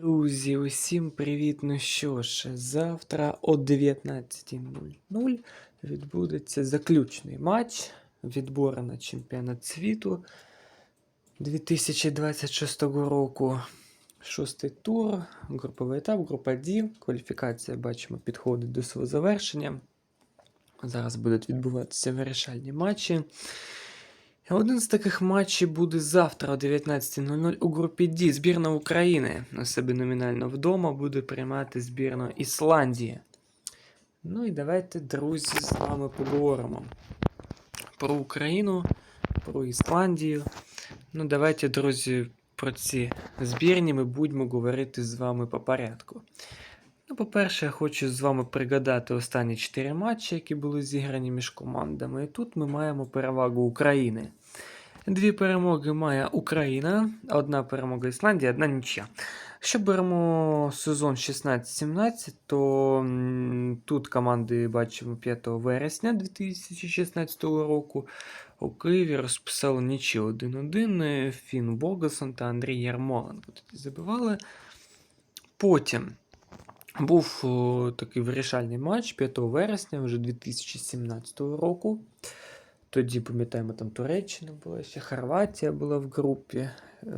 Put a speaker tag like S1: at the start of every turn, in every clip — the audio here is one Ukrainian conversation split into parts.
S1: Друзі, усім привіт! Ну що ж, завтра о 19.00 відбудеться заключний матч відбору на чемпіонат світу 2026 року. Шостий тур, груповий етап, група D. Кваліфікація, бачимо, підходить до свого завершення. Зараз будуть відбуватися вирішальні матчі. Один з таких матчів буде завтра о 19.00 у групі D. Збірна України у себе номінально вдома буде приймати збірну Ісландії. Ну і давайте, друзі, з вами поговоримо про Україну, про Ісландію. Ну, давайте, друзі, про ці збірні ми будемо говорити з вами по порядку. Ну, по-перше, я хочу з вами пригадати останні 4 матчі, які були зіграні між командами. І тут ми маємо перевагу України. Дві перемоги має Україна, одна перемога Ісландії, одна нічия. Якщо беремо сезон 16-17, то тут команди бачимо 5 вересня 2016 року. У Києві розписали нічі 1-1 Фін Богасон та Андрій Ярмоленко. Тоді забивали. Потім був такий вирішальний матч 5 вересня вже 2017 року. Тоді, пам'ятаємо, там Туреччина була, ще Хорватія була в групі, е,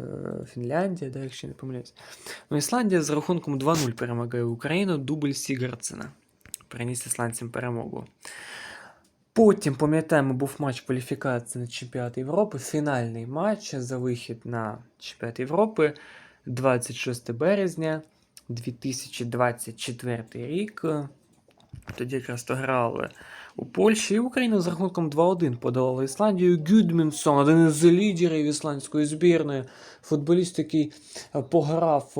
S1: Фінляндія, да, якщо не помиляюсь. Ну, Ісландія з рахунком 2-0 перемагає Україну, дубль Сігерцена. Приніс ісландцям перемогу. Потім, пам'ятаємо, був матч кваліфікації на чемпіонат Європи, фінальний матч за вихід на чемпіонат Європи 26 березня 2024 рік. Тоді якраз то грали у Польщі і Україна з рахунком 2-1 подолала Ісландію. Гюдмінсон, один із лідерів ісландської збірної, футболіст, який пограв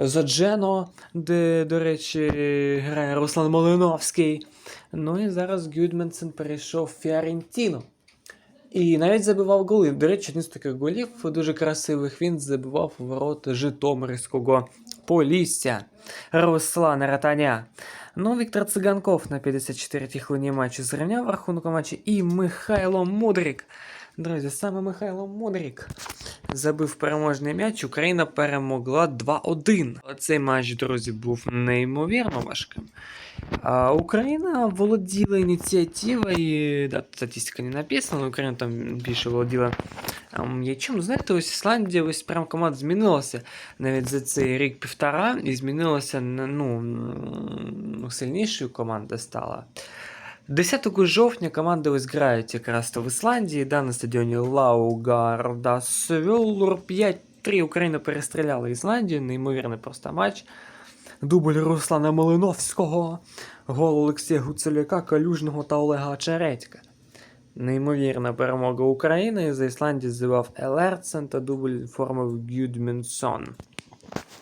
S1: е, за Джено, де, до речі, грає Руслан Малиновський. Ну і зараз Гюдмінсон перейшов в Фіорентіну. І навіть забивав голи. До речі, один з таких голів дуже красивих він забивав у ворота Житомирського Полісся Руслан Ратаня. Ну, Віктор Циганков на 54-й хвилині матчу зрівняв рахунок у матчі. І Михайло Мудрик. Друзі, саме Михайло Мудрик забив переможний м'яч. Україна перемогла 2-1. Оцей матч, друзі, був неймовірно важким. А Україна володіла ініціативою, да, статистика не написана, але Україна там більше володіла а, м'ячом. Ну, Знаєте, ось Ісландія, ось прям команда змінилася навіть за цей рік-півтора, і змінилася ну, сильнішою команда стала. 10 жовтня команди ось якраз в Ісландії, да, на стадіоні Лаугарда Свеллур 5-3 Україна перестріляла Ісландію, неймовірний просто матч. Дубль Руслана Малиновського, гол Олексія Гуцеляка, Калюжного та Олега Чередька. Неймовірна перемога України. За Ісландію здивав Елерцен та дубль формив Гюдмінсон.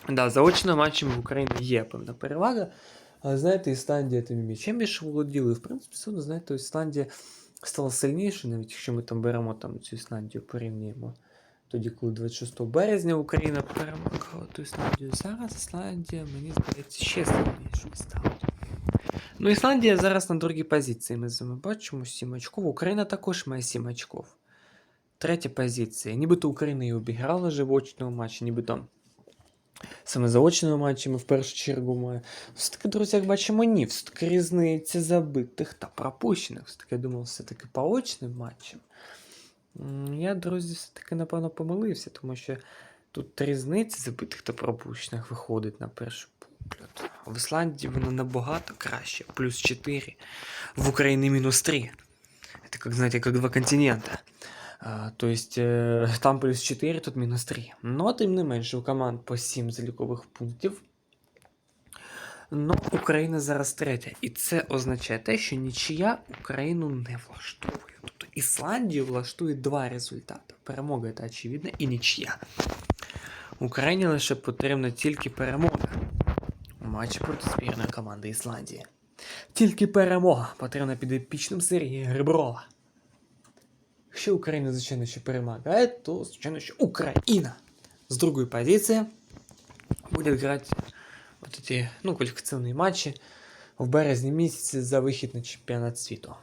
S1: Да, за очними матчами в Україні є певна перевага. Але знаєте, Ісландія тим м'ячем більше володіли. В принципі, все одно, знаєте, Ісландія стала сильнішою, навіть якщо ми там беремо там цю Ісландію, порівнюємо. Тоді, коли 26 березня Україна перемагала ту Ісландію. Зараз Ісландія, мені здається, ще сильнішою стала. Ну, Ісландія зараз на другій позиції. Ми з вами бачимо 7 очков. Україна також має 7 очков. Третя позиція. Нібито Україна і обіграла вже в очному матчі, нібито Саме за очними матчами в першу чергу має. Все-таки, друзі, як бачимо, ні. Все-таки різниця забитих та пропущених. Все-таки я думав, все-таки по очним матчам. Я, друзі, все-таки, напевно, помилився, тому що тут різниця забитих та пропущених виходить на перший погляд. В Ісландії вона набагато краще. Плюс 4. В Україні мінус 3. Это как, знаете, как два континента. То есть э, там плюс 4, тут мінус 3. Но тим не менше, у команд по 7 залікових пунктів. Ну, Україна зараз третя. І це означає те, що нічия Україну не влаштовує. Тобто Ісландію влаштує два результати: перемога та очевидна, і нічия. Україні лише потрібна тільки перемога у матчі проти збірної команди Ісландії. Тільки перемога потрібна під епічним Сергія Гриброва. Якщо Україна, звичайно, ще перемагає, то, звичайно, що Україна з другої позиції буде грати от ці, ну, кваліфікаційні матчі в березні місяці за вихід на чемпіонат світу.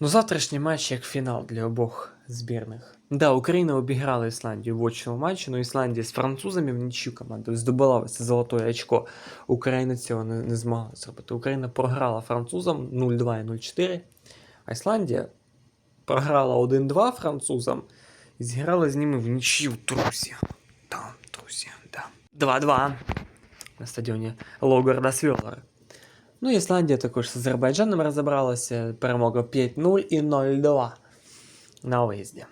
S1: Ну, завтрашній матч як фінал для обох збірних. Да, Україна обіграла Ісландію в очному матчі, але Ісландія з французами в нічю команду здобула це золоте очко. Україна цього не, не змогла зробити. Україна програла французам 0-2 і 0-4, а Ісландія програла 1-2 французам і зіграла з ними в нічю, друзі. Там, друзі, да. 2-2 на стадіоні Логарда Свьолер. Ну, Ісландія також з Азербайджаном розібралася. Перемога 5-0 і 0-2 на виїзді.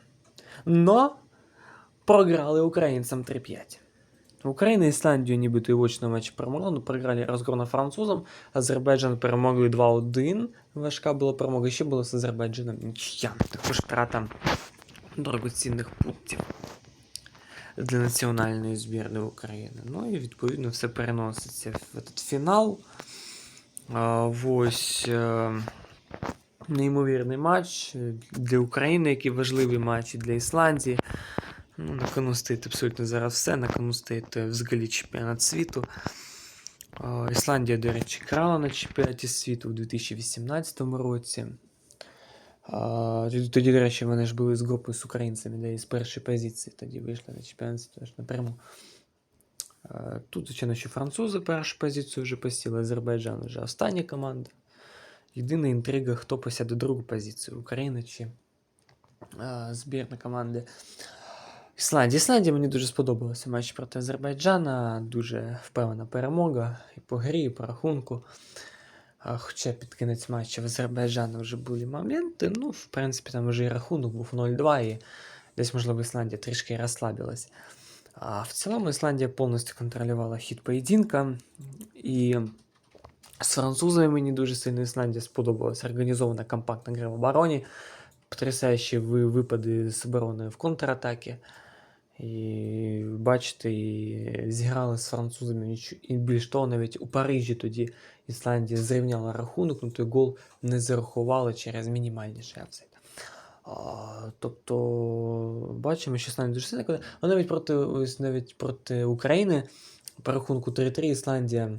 S1: Но програли українцям 3-5. Україна Ісландію нібито і в очному матчі перемогла, але програли розгромно французам. Азербайджан перемогли 2-1. Важка була перемога. Ще було з Азербайджаном нічия. Також втрата дорогоцінних пунктів для національної збірної України. Ну і відповідно все переноситься в этот фінал. А, Ось е, неймовірний матч для України, який важливий матч і для Ісландії. Ну, на кону стоїть абсолютно зараз все. На кону стоїть е, взагалі чемпіонат світу. А, Ісландія, до речі, грала на чемпіонаті світу у 2018 році. А, Тоді, до речі, вони ж були з групою з українцями, де з першої позиції тоді вийшли на чемпіонат світу аж напряму. Тут, звичайно, що французи першу позицію вже посіли, Азербайджан вже остання команда. Єдина інтрига, хто посяде другу позицію, Україна чи збірна команди. Ісландія. Ісландія мені дуже сподобалося матч проти Азербайджана. Дуже впевнена перемога і по грі, і по рахунку. Хоча під кінець матчу в Азербайджану вже були моменти. Ну, в принципі, там вже і рахунок був 0-2, і десь, можливо, Ісландія трішки розслабилась. А в цілому Ісландія повністю контролювала хід поєдинка. І з французами мені дуже сильно Ісландія сподобалась. Організована компактна гра в обороні, потрясаючі випади з оборони в контратакі. І бачите, і зіграли з французами і більш того, навіть у Парижі тоді Ісландія зрівняла рахунок, ну той гол не зарахували через мінімальніший офсайд. Тобто, бачимо, що Ісландія дуже сильна. А навіть проти, навіть проти України по рахунку 3-3 Ісландія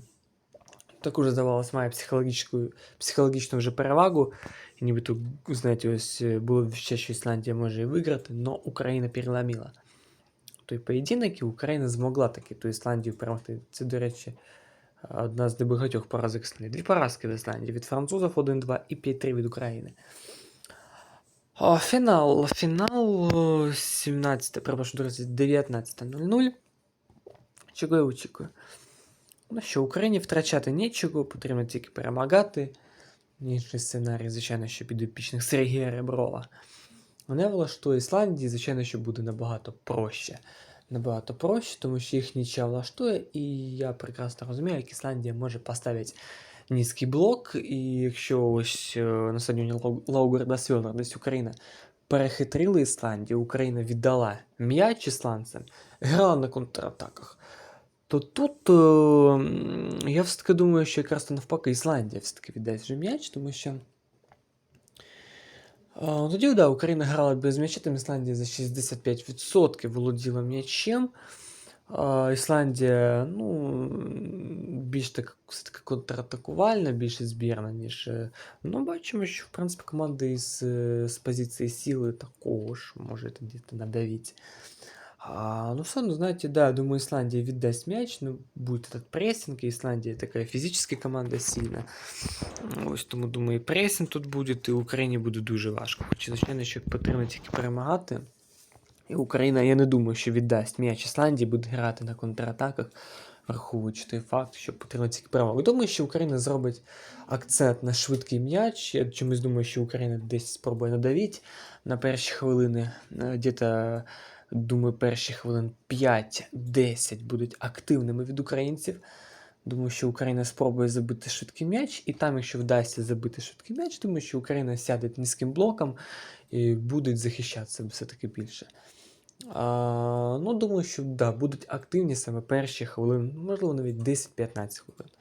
S1: також, здавалось, має психологічну, психологічну вже перевагу. І нібито, знаєте, ось е, було ще, що Ісландія може і виграти, але Україна переломила той поєдинок, і Україна змогла таки ту Ісландію перемогти. Це, до речі, одна з небагатьох поразок Ісландії. Дві поразки в Ісландії від французів 1-2 і 5-3 від України. О, фінал. Фінал 17, перепрошую, друзі, 19.00. Чого я очікую? Що, Україні втрачати нічого, потрібно тільки перемагати. Інший сценарій, звичайно, що підопічних Сергія Реброва. Мене влаштує Ісландії, звичайно, що буде набагато проще. Набагато проще, тому що їх нічия влаштує, і я прекрасно розумію, як Ісландія може поставити низький блок, і якщо ось е, на стадіоні Лаугарда Сьолер десь Україна перехитрила Ісландію, Україна віддала м'яч ісландцям, грала на контратаках. То тут е, м, я все-таки думаю, що якраз то навпаки Ісландія все-таки віддасть вже м'яч, тому що. А, Тоді, да, Україна грала без м'яча, там Ісландія за 65% володіла м'ячем. А, Ісландія, ну, більш так все-таки контратакувальна, більше збірна, ніж. е, Ну, бачимо, що в принципі команда із е, з позиції сили також може тоді надавити. А, ну, все равно, знаете, да, думаю, Исландия віддасть мяч, ну, будет этот прессинг, и Исландия такая физическая команда сильна. Ось тому, думаю, і пресинг тут буде, і Україні буде дуже важко. Хоча, звичайно, що потрібно тільки перемагати. І Україна, я не думаю, що віддасть м'яч Ісландії, буде грати на контратаках, враховуючи той факт, що потрібно тільки перемогу. Думаю, що Україна зробить акцент на швидкий м'яч. Я чомусь думаю, що Україна десь спробує надавити на перші хвилини. Е, Десь, думаю, перші хвилин 5-10 будуть активними від українців. Думаю, що Україна спробує забити швидкий м'яч, і там, якщо вдасться забити швидкий м'яч, думаю, що Україна сяде низьким блоком і будуть захищатися все-таки більше. А, ну, думаю, що да, будуть активні саме перші хвилини, можливо, навіть 10-15 хвилин.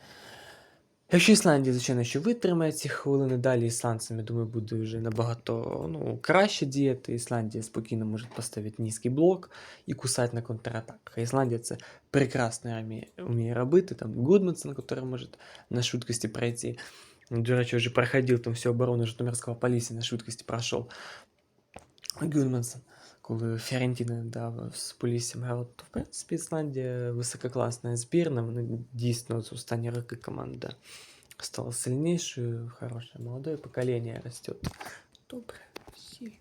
S1: Якщо Ісландія, звичайно, що витримає ці хвилини, далі ісландцям, я думаю, буде вже набагато ну, краще діяти. Ісландія спокійно може поставити низький блок і кусати на контратаках. А Ісландія це прекрасно вміє, вміє робити. Там Гудмансон, який може на швидкості пройти. До речі, вже проходив там всю оборону Житомирського полісі на швидкості пройшов. Гюнменсен, коли Фіорентіна дав з Поліссям грав, то в принципі Ісландія висококласна збірна. Вони дійсно з останні роки команда стала сильнішою, хороше молоде покоління росте. Добре, сильна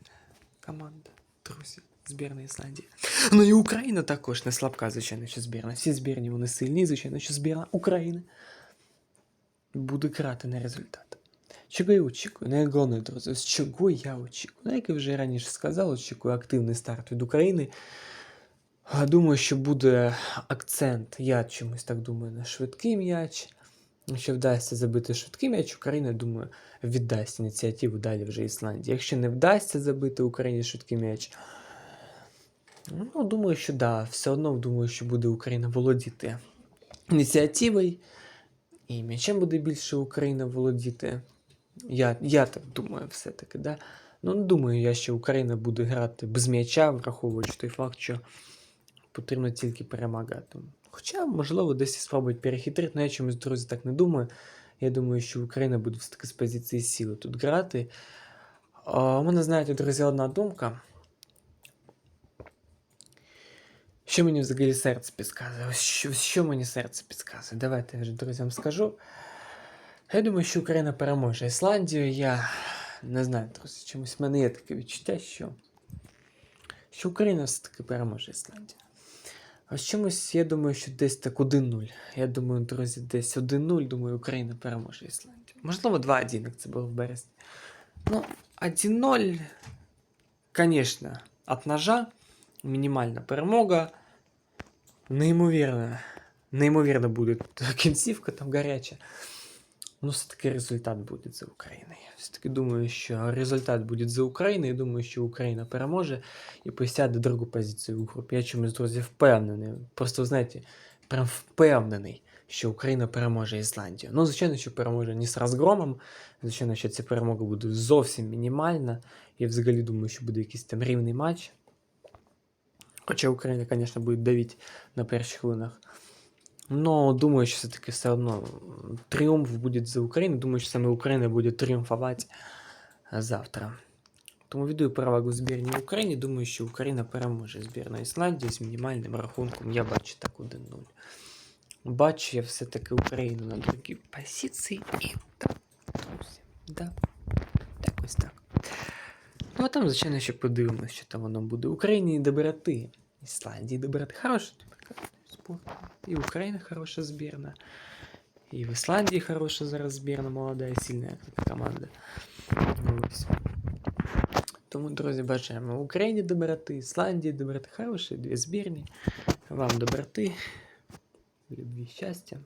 S1: команда, друзі, збірна Ісландії. Ну і Україна також не слабка, звичайно, що збірна. Всі збірні вони сильні, звичайно, що збірна України буде грати на результат. Чого я очікую? Найголовніше, друзі, з чого я очікую? Ну, як я вже раніше сказав, очікую активний старт від України. Думаю, що буде акцент, я чомусь так думаю, на швидкий м'яч. Якщо вдасться забити швидкий м'яч, Україна, думаю, віддасть ініціативу далі вже Ісландії. Якщо не вдасться забити Україні швидкий м'яч, ну, думаю, що да, все одно думаю, що буде Україна володіти ініціативою. І м'ячем буде більше Україна володіти. Я, я так думаю, все-таки, да. Ну, не думаю, я, що Україна буде грати без м'яча, враховуючи той факт, що потрібно тільки перемагати. Хоча, можливо, десь і спробують перехитрити, але я чомусь, друзі, так не думаю. Я думаю, що Україна буде все-таки з позиції сили тут грати. У мене, знаєте, друзі, одна думка. Що мені взагалі серце підказує? Що, що мені серце підказує? Давайте я вже друзям скажу. Я думаю, що Україна переможе Ісландію. Я не знаю, друзі, чомусь в мене є таке відчуття, що, що Україна все-таки переможе Ісландію. А чомусь, я думаю, що десь так 1-0. Я думаю, друзі, десь 1-0, думаю, Україна переможе Ісландію. Можливо, 2-1, як це було в березні. Ну, 1-0, звісно, от ножа. Мінімальна перемога. Неймовірно. Неймовірно буде кінцівка там гаряча. Ну, все-таки результат буде за Україною. Все-таки думаю, що результат буде за Україною. Думаю, що Україна переможе і посяде другу позицію в групі. Я чомусь, друзі, впевнений. Просто, знаєте, прям впевнений, що Україна переможе Ісландію. Ну, звичайно, що переможе не з розгромом. Звичайно, що ця перемога буде зовсім мінімальна. Я взагалі думаю, що буде якийсь там рівний матч. Хоча Україна, звісно, буде давити на перших хвилинах. Но думаю, що все-таки все одно тріумф буде за Україну. Думаю, що саме Україна буде тріумфувати завтра. Тому віддаю перевагу збірній Україні. Думаю, що Україна переможе збірну Ісландії з мінімальним рахунком. Я бачу так 1-0. Бачу я все-таки Україну на другій позиції. І так. Да. Так ось так. Ну, а там, звичайно, ще подивимося, що там воно буде. Україні доброти. Ісландії доброти. Хороший спорт. І Україна хороша збірна. І в Ісландії хороша зараз збірна, молода і сильна команда. Тому, друзі, бажаємо Україні доброти, Ісландії доброти. Хороші дві збірні. Вам доброти, любві, щастя.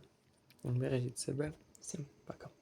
S1: Бережіть себе. Всім пока.